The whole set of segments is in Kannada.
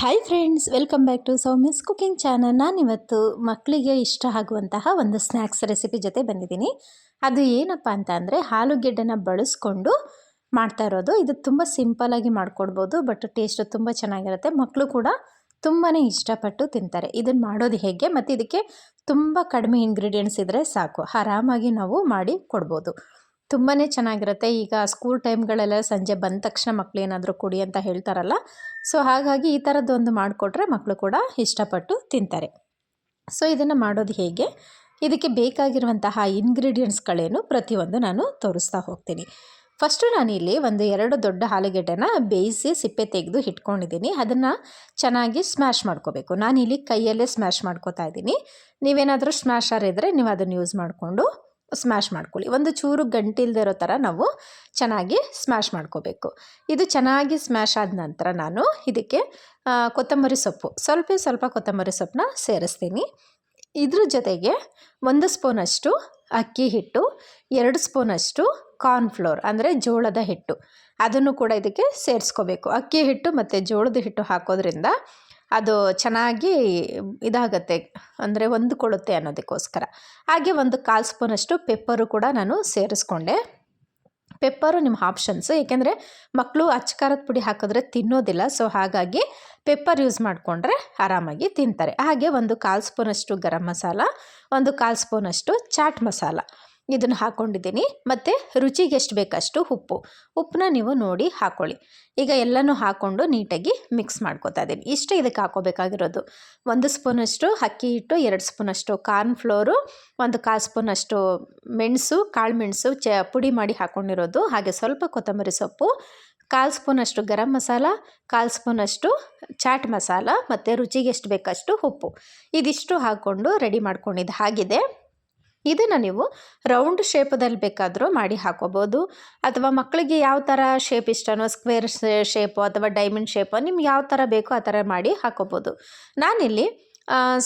Hi friends welcome back to Soumya's cooking channel ನಾನಿವತ್ತು ಮಕ್ಕಳಿಗೆ ಇಷ್ಟ ಆಗುವಂತಹ ಒಂದು ಸ್ನ್ಯಾಕ್ಸ್ ರೆಸಿಪಿ ಜೊತೆ ಬಂದಿದ್ದೀನಿ. ಅದು ಏನಪ್ಪ ಅಂತ ಅಂದರೆ ಆಲೂಗೆಡ್ಡೆನ ಬಳಸ್ಕೊಂಡು ಮಾಡ್ತಾ ಇರೋದು. ಇದು ತುಂಬ ಸಿಂಪಲಾಗಿ ಮಾಡ್ಕೊಡ್ಬೋದು ಬಟ್ ಟೇಸ್ಟ್ ತುಂಬ ಚೆನ್ನಾಗಿರುತ್ತೆ. ಮಕ್ಕಳು ಕೂಡ ತುಂಬಾ ಇಷ್ಟಪಟ್ಟು ತಿಂತಾರೆ. ಇದನ್ನು ಮಾಡೋದು ಹೇಗೆ? ಮತ್ತು ಇದಕ್ಕೆ ತುಂಬ ಕಡಿಮೆ ಇಂಗ್ರೀಡಿಯೆಂಟ್ಸ್ ಇದ್ದರೆ ಸಾಕು. ಆರಾಮಾಗಿ ನಾವು ಮಾಡಿ ಕೊಡ್ಬೋದು. ತುಂಬಾ ಚೆನ್ನಾಗಿರುತ್ತೆ. ಈಗ ಸ್ಕೂಲ್ ಟೈಮ್ಗಳೆಲ್ಲ ಸಂಜೆ ಬಂದ ತಕ್ಷಣ ಮಕ್ಕಳು ಏನಾದರೂ ಕೊಡಿ ಅಂತ ಹೇಳ್ತಾರಲ್ಲ ಸೊ ಹಾಗಾಗಿ ಈ ಥರದ್ದೊಂದು ಮಾಡಿಕೊಟ್ರೆ ಮಕ್ಕಳು ಕೂಡ ಇಷ್ಟಪಟ್ಟು ತಿಂತಾರೆ. ಸೊ ಇದನ್ನು ಮಾಡೋದು ಹೇಗೆ? ಇದಕ್ಕೆ ಬೇಕಾಗಿರುವಂತಹ ಇಂಗ್ರೀಡಿಯೆಂಟ್ಸ್ಗಳೇನು ಪ್ರತಿಯೊಂದು ನಾನು ತೋರಿಸ್ತಾ ಹೋಗ್ತೀನಿ. ಫಸ್ಟು ನಾನಿಲ್ಲಿ ಒಂದು ಎರಡು ದೊಡ್ಡ ಆಲೂಗೆಡ್ಡೆನ ಬೇಯಿಸಿ ಸಿಪ್ಪೆ ತೆಗೆದು ಇಟ್ಕೊಂಡಿದ್ದೀನಿ. ಅದನ್ನು ಚೆನ್ನಾಗಿ ಸ್ಮ್ಯಾಶ್ ಮಾಡ್ಕೋಬೇಕು. ನಾನಿಲ್ಲಿ ಕೈಯಲ್ಲೇ ಸ್ಮ್ಯಾಶ್ ಮಾಡ್ಕೋತಾ ಇದ್ದೀನಿ. ನೀವೇನಾದರೂ ಸ್ಮ್ಯಾಶರ್ ಇದ್ದರೆ ನೀವು ಅದನ್ನು ಯೂಸ್ ಮಾಡಿಕೊಂಡು ಸ್ಮ್ಯಾಶ್ ಮಾಡ್ಕೊಳ್ಳಿ. ಒಂದು ಚೂರು ಗಂಟಿಲ್ದೇ ಇರೋ ಥರ ನಾವು ಚೆನ್ನಾಗಿ ಸ್ಮ್ಯಾಶ್ ಮಾಡ್ಕೋಬೇಕು. ಇದು ಚೆನ್ನಾಗಿ ಸ್ಮ್ಯಾಶ್ ಆದ ನಂತರ ನಾನು ಇದಕ್ಕೆ ಕೊತ್ತಂಬರಿ ಸೊಪ್ಪು. ಸ್ವಲ್ಪ ಸ್ವಲ್ಪ ಕೊತ್ತಂಬರಿ ಸೊಪ್ಪನ್ನ ಸೇರಿಸ್ತೀನಿ. ಇದ್ರ ಜೊತೆಗೆ ಒಂದು ಸ್ಪೂನಷ್ಟು ಅಕ್ಕಿ ಹಿಟ್ಟು, ಎರಡು ಸ್ಪೂನಷ್ಟು ಕಾರ್ನ್ಫ್ಲೋರ್ ಅಂದರೆ ಜೋಳದ ಹಿಟ್ಟು. ಅದನ್ನು ಕೂಡ ಇದಕ್ಕೆ ಸೇರಿಸ್ಕೋಬೇಕು. ಅಕ್ಕಿ ಹಿಟ್ಟು ಮತ್ತು ಜೋಳದ ಹಿಟ್ಟು ಹಾಕೋದ್ರಿಂದ ಅದು ಚೆನ್ನಾಗಿ ಇದಾಗತ್ತೆ, ಅಂದರೆ ಹೊಂದ್ಕೊಳ್ಳುತ್ತೆ ಅನ್ನೋದಕ್ಕೋಸ್ಕರ. ಹಾಗೆ ಒಂದು ಕಾಲು ಸ್ಪೂನಷ್ಟು ಪೆಪ್ಪರು ಕೂಡ ನಾನು ಸೇರಿಸ್ಕೊಂಡೆ. ಪೆಪ್ಪರು ನಿಮ್ಮ ಆಪ್ಷನ್ಸು, ಏಕೆಂದರೆ ಮಕ್ಕಳು ಅಚ್ಚಕಾರದ ಪುಡಿ ಹಾಕಿದ್ರೆ ತಿನ್ನೋದಿಲ್ಲ, ಸೊ ಹಾಗಾಗಿ ಪೆಪ್ಪರ್ ಯೂಸ್ ಮಾಡಿಕೊಂಡ್ರೆ ಆರಾಮಾಗಿ ತಿಂತಾರೆ. ಹಾಗೆ ಒಂದು ಕಾಲು ಸ್ಪೂನಷ್ಟು ಗರಂ ಮಸಾಲ, ಒಂದು ಕಾಲು ಸ್ಪೂನಷ್ಟು ಚಾಟ್ ಮಸಾಲ. ಇದನ್ನು ಹಾಕ್ಕೊಂಡಿದ್ದೀನಿ ಮತ್ತು ರುಚಿಗೆ ಎಷ್ಟು ಬೇಕಷ್ಟು ಉಪ್ಪು. ಉಪ್ಪನ್ನ ನೀವು ನೋಡಿ ಹಾಕ್ಕೊಳ್ಳಿ ಈಗ ಎಲ್ಲನೂ ಹಾಕ್ಕೊಂಡು ನೀಟಾಗಿ ಮಿಕ್ಸ್ ಮಾಡ್ಕೊತಾ ಇದ್ದೀನಿ. ಇಷ್ಟೇ ಇದಕ್ಕೆ ಹಾಕೋಬೇಕಾಗಿರೋದು. ಒಂದು ಸ್ಪೂನಷ್ಟು ಅಕ್ಕಿ ಹಿಟ್ಟು, ಎರಡು ಸ್ಪೂನಷ್ಟು ಕಾರ್ನ್ ಫ್ಲೋರು, ಒಂದು ಕಾಲು ಸ್ಪೂನಷ್ಟು ಮೆಣಸು, ಕಾಳು ಮೆಣಸು ಚ ಪುಡಿ ಮಾಡಿ ಹಾಕ್ಕೊಂಡಿರೋದು ಹಾಗೆ ಸ್ವಲ್ಪ ಕೊತ್ತಂಬರಿ ಸೊಪ್ಪು, ಕಾಲು ಸ್ಪೂನಷ್ಟು ಗರಂ ಮಸಾಲ, ಕಾಲು ಸ್ಪೂನಷ್ಟು ಚಾಟ್ ಮಸಾಲ, ಮತ್ತು ರುಚಿಗೆ ಎಷ್ಟು ಬೇಕಷ್ಟು ಉಪ್ಪು. ಇದಿಷ್ಟು ಹಾಕ್ಕೊಂಡು ರೆಡಿ ಮಾಡ್ಕೊಂಡಿದ್ದು ಹಾಗಿದೆ. ಇದನ್ನು ನೀವು ರೌಂಡ್ ಶೇಪದಲ್ಲಿ ಬೇಕಾದರೂ ಮಾಡಿ ಹಾಕೋಬೋದು. ಅಥವಾ ಮಕ್ಕಳಿಗೆ ಯಾವ ಥರ ಶೇಪ್ ಇಷ್ಟನೋ, ಸ್ಕ್ವೇರ್ ಶೇಪು ಅಥವಾ ಡೈಮಂಡ್ ಶೇಪೋ ನಿಮ್ಗೆ ಯಾವ ಥರ ಬೇಕೋ ಆ ಥರ ಮಾಡಿ ಹಾಕೋಬೋದು. ನಾನಿಲ್ಲಿ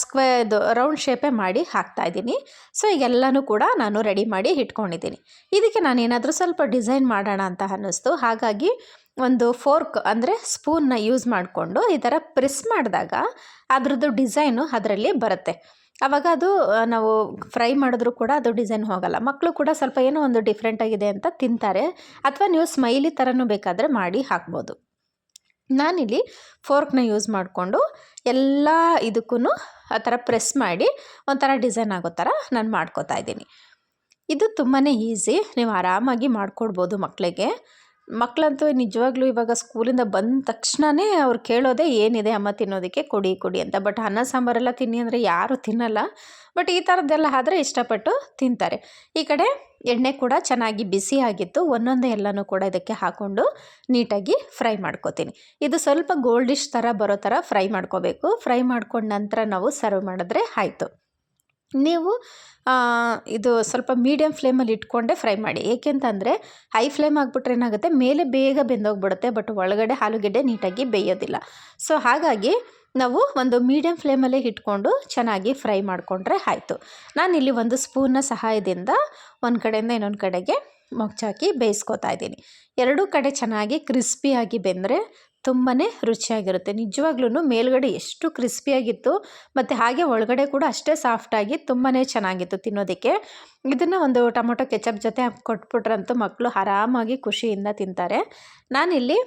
ಸ್ಕ್ವೇ ಇದು ರೌಂಡ್ ಶೇಪೇ ಮಾಡಿ ಹಾಕ್ತಾಯಿದ್ದೀನಿ ಸೊ, ಈಗೆಲ್ಲನೂ ಕೂಡ ನಾನು ರೆಡಿ ಮಾಡಿ ಇಟ್ಕೊಂಡಿದ್ದೀನಿ. ಇದಕ್ಕೆ ನಾನು ಏನಾದರೂ ಸ್ವಲ್ಪ ಡಿಸೈನ್ ಮಾಡೋಣ ಅಂತ ಅನ್ನಿಸ್ತು. ಹಾಗಾಗಿ ಒಂದು ಫೋರ್ಕ್ ಅಂದರೆ ಸ್ಪೂನ್ನ ಯೂಸ್ ಮಾಡಿಕೊಂಡು ಈ ಥರ ಪ್ರೆಸ್ ಮಾಡಿದಾಗ ಅದರದ್ದು ಡಿಸೈನು ಅದರಲ್ಲಿ ಬರುತ್ತೆ. ಆವಾಗ ಅದು ನಾವು ಫ್ರೈ ಮಾಡಿದ್ರು ಕೂಡ ಅದು ಡಿಸೈನ್ ಹೋಗಲ್ಲ. ಮಕ್ಕಳು ಕೂಡ ಸ್ವಲ್ಪ ಏನೋ ಒಂದು ಡಿಫ್ರೆಂಟ್ ಆಗಿದೆ ಅಂತ ತಿಂತಾರೆ. ಅಥವಾ ನೀವು ಸ್ಮೈಲಿ ಥರನೂ ಬೇಕಾದರೆ ಮಾಡಿ ಹಾಕ್ಬೋದು. ನಾನಿಲ್ಲಿ ಫೋರ್ಕ್ನ ಯೂಸ್ ಮಾಡಿಕೊಂಡು ಎಲ್ಲ ಇದಕ್ಕೂ ಆ ಥರ ಪ್ರೆಸ್ ಮಾಡಿ ಒಂಥರ ಡಿಸೈನ್ ಆಗೋ ಥರ ನಾನು ಮಾಡ್ಕೋತಾ ಇದ್ದೀನಿ. ಇದು ತುಂಬಾ ಈಸಿ. ನೀವು ಆರಾಮಾಗಿ ಮಾಡಿಕೊಡ್ಬೋದು ಮಕ್ಕಳಿಗೆ ಮಕ್ಕಳಂತೂ ನಿಜವಾಗ್ಲೂ ಇವಾಗ ಸ್ಕೂಲಿಂದ ಬಂದ ತಕ್ಷಣವೇ ಅವ್ರು ಕೇಳೋದೇ ಏನಿದೆ ಅಮ್ಮ ತಿನ್ನೋದಕ್ಕೆ ಕೊಡಿ ಕೊಡಿ ಅಂತ. ಬಟ್ ಅನ್ನ ಸಾಂಬಾರೆಲ್ಲ ತಿನ್ನಿ ಅಂದರೆ ಯಾರೂ ತಿನ್ನಲ್ಲ. ಬಟ್ ಈ ಥರದ್ದೆಲ್ಲ ಆದರೆ ಇಷ್ಟಪಟ್ಟು ತಿಂತಾರೆ. ಈ ಕಡೆ ಎಣ್ಣೆ ಕೂಡ ಚೆನ್ನಾಗಿ ಬಿಸಿ ಆಗಿತ್ತು. ಒಂದೊಂದೇ ಎಲ್ಲನೂ ಕೂಡ ಇದಕ್ಕೆ ಹಾಕ್ಕೊಂಡು ನೀಟಾಗಿ ಫ್ರೈ ಮಾಡ್ಕೋತೀನಿ. ಇದು ಸ್ವಲ್ಪ ಗೋಲ್ಡಿಶ್ ಥರ ಬರೋ ಥರ ಫ್ರೈ ಮಾಡ್ಕೋಬೇಕು. ಫ್ರೈ ಮಾಡ್ಕೊಂಡ ನಂತರ ನಾವು ಸರ್ವ್ ಮಾಡಿದ್ರೆ ಆಯಿತು. ನೀವು ಇದು ಸ್ವಲ್ಪ ಮೀಡಿಯಮ್ ಫ್ಲೇಮಲ್ಲಿ ಇಟ್ಕೊಂಡೆ ಫ್ರೈ ಮಾಡಿ. ಏಕೆಂತಂದರೆ ಹೈ ಫ್ಲೇಮ್ ಆಗಿಬಿಟ್ರೆ ಏನಾಗುತ್ತೆ? ಮೇಲೆ ಬೇಗ ಬೆಂದೋಗ್ಬಿಡುತ್ತೆ ಬಟ್ ಒಳಗಡೆ ಆಲೂಗೆಡ್ಡೆ ನೀಟಾಗಿ ಬೇಯೋದಿಲ್ಲ. ಸೊ ಹಾಗಾಗಿ ನಾವು ಒಂದು ಮೀಡಿಯಮ್ ಫ್ಲೇಮಲ್ಲೇ ಇಟ್ಕೊಂಡು ಚೆನ್ನಾಗಿ ಫ್ರೈ ಮಾಡಿಕೊಂಡ್ರೆ ಆಯಿತು. ನಾನಿಲ್ಲಿ ಒಂದು ಸ್ಪೂನ್ನ ಸಹಾಯದಿಂದ ಒಂದು ಕಡೆಯಿಂದ ಇನ್ನೊಂದು ಕಡೆಗೆ ಮೊಗ್ಚಾಕಿ ಬೇಯಿಸ್ಕೊತಾ ಇದ್ದೀನಿ. ಎರಡೂ ಕಡೆ ಚೆನ್ನಾಗಿ ಕ್ರಿಸ್ಪಿಯಾಗಿ ಬೆಂದರೆ ತುಂಬಾ ರುಚಿಯಾಗಿರುತ್ತೆ. ನಿಜವಾಗ್ಲೂ ಮೇಲ್ಗಡೆ ಎಷ್ಟು ಕ್ರಿಸ್ಪಿಯಾಗಿತ್ತು ಮತ್ತು ಹಾಗೆ ಒಳಗಡೆ ಕೂಡ ಅಷ್ಟೇ ಸಾಫ್ಟಾಗಿ ತುಂಬಾ ಚೆನ್ನಾಗಿತ್ತು ತಿನ್ನೋದಕ್ಕೆ. ಇದನ್ನು ಒಂದು ಟೊಮೊಟೊ ಕೆಚಪ್ ಜೊತೆ ಕೊಟ್ಬಿಟ್ರಂತೂ ಮಕ್ಕಳು ಆರಾಮಾಗಿ ಖುಷಿಯಿಂದ ತಿಂತಾರೆ. ನಾನಿಲ್ಲಿ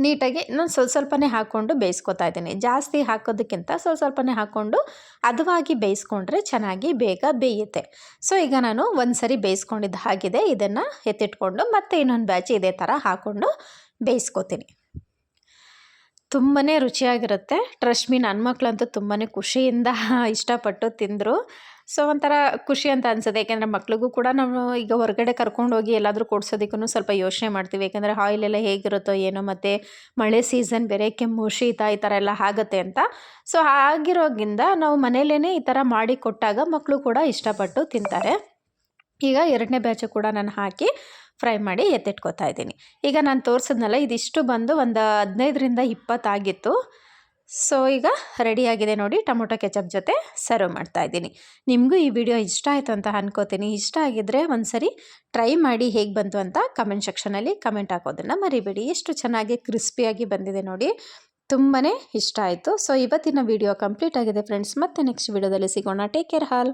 ನೀಟಾಗಿ ಇನ್ನೊಂದು ಸ್ವಲ್ಪ ಸ್ವಲ್ಪನೇ ಹಾಕ್ಕೊಂಡು ಬೇಯಿಸ್ಕೊತಾ ಇದ್ದೀನಿ. ಜಾಸ್ತಿ ಹಾಕೋದಕ್ಕಿಂತ ಸ್ವಲ್ಪ ಸ್ವಲ್ಪನೇ ಹಾಕ್ಕೊಂಡು ಹದವಾಗಿ ಬೇಯಿಸ್ಕೊಂಡ್ರೆ ಚೆನ್ನಾಗಿ ಬೇಗ ಬೇಯುತ್ತೆ. ಸೊ, ಈಗ ನಾನು ಒಂದು ಸರಿ ಬೇಯಿಸ್ಕೊಂಡಿದ್ದು ಹಾಗಿದೆ. ಇದನ್ನು ಎತ್ತಿಟ್ಕೊಂಡು ಮತ್ತೆ ಇನ್ನೊಂದು ಬ್ಯಾಚ್ ಇದೇ ಥರ ಹಾಕ್ಕೊಂಡು ಬೇಯಿಸ್ಕೊತೀನಿ. ತುಂಬಾ ರುಚಿಯಾಗಿರುತ್ತೆ. ಟ್ರಸ್ಟ್ ಮೀ ನನ್ನ ಮಕ್ಕಳಂತೂ ತುಂಬಾ ಖುಷಿಯಿಂದ ಇಷ್ಟಪಟ್ಟು ತಿಂದರು. ಸೊ ಒಂಥರ ಖುಷಿ ಅಂತ ಅನ್ಸುತ್ತೆ. ಯಾಕೆಂದರೆ ಮಕ್ಳಿಗೂ ಕೂಡ ನಾವು ಈಗ ಹೊರಗಡೆ ಕರ್ಕೊಂಡೋಗಿ ಎಲ್ಲಾದರೂ ಕೊಡ್ಸೋದಕ್ಕೂ ಸ್ವಲ್ಪ ಯೋಚನೆ ಮಾಡ್ತೀವಿ. ಯಾಕೆಂದರೆ ಆಯಿಲ್ ಎಲ್ಲ ಹೇಗಿರುತ್ತೋ ಏನೋ, ಮತ್ತು ಮಳೆ ಸೀಸನ್ ಬೇರೆ, ಕೆಮ್ಮು, ಶೀತ ಈ ಥರ ಎಲ್ಲ ಆಗುತ್ತೆ ಅಂತ. ಸೊ ಆಗಿರೋದ್ರಿಂದ ನಾವು ಮನೇಲೇ ಈ ಥರ ಮಾಡಿ ಕೊಟ್ಟಾಗ ಮಕ್ಕಳು ಕೂಡ ಇಷ್ಟಪಟ್ಟು ತಿಂತಾರೆ. ಈಗ ಎರಡನೇ ಬ್ಯಾಚು ಕೂಡ ನಾನು ಹಾಕಿ ಫ್ರೈ ಮಾಡಿ ಎತ್ತಿಟ್ಕೋತಾ ಇದ್ದೀನಿ. ಈಗ ನಾನು ತೋರಿಸಿದ್ನಲ್ಲ, ಇದಿಷ್ಟು ಬಂದು ಒಂದು ಹದಿನೈದರಿಂದ ಇಪ್ಪತ್ತಾಗಿತ್ತು ಸೊ ಈಗ ರೆಡಿಯಾಗಿದೆ ನೋಡಿ, ಟೊಮೊಟೊ ಕೆಚಪ್ ಜೊತೆ ಸರ್ವ್ ಮಾಡ್ತಾ ಇದ್ದೀನಿ. ನಿಮಗೂ ಈ ವಿಡಿಯೋ ಇಷ್ಟ ಆಯಿತು ಅಂತ ಅನ್ಕೋತೀನಿ. ಇಷ್ಟ ಆಗಿದ್ದರೆ ಒಂದು ಸರಿ ಟ್ರೈ ಮಾಡಿ ಹೇಗೆ ಬಂತು ಅಂತ ಕಮೆಂಟ್ ಸೆಕ್ಷನಲ್ಲಿ ಕಮೆಂಟ್ ಹಾಕೋದನ್ನು ಮರಿಬೇಡಿ. ಎಷ್ಟು ಚೆನ್ನಾಗಿ ಕ್ರಿಸ್ಪಿಯಾಗಿ ಬಂದಿದೆ ನೋಡಿ ತುಂಬಾ ಇಷ್ಟ ಆಯಿತು. ಸೊ ಇವತ್ತಿನ ವಿಡಿಯೋ ಕಂಪ್ಲೀಟ್ ಆಗಿದೆ ಫ್ರೆಂಡ್ಸ್ ಮತ್ತೆ ನೆಕ್ಸ್ಟ್ ವಿಡಿಯೋದಲ್ಲಿ ಸಿಗೋಣ. ಟೇಕ್ ಕೇರ್ ಹಾಲ್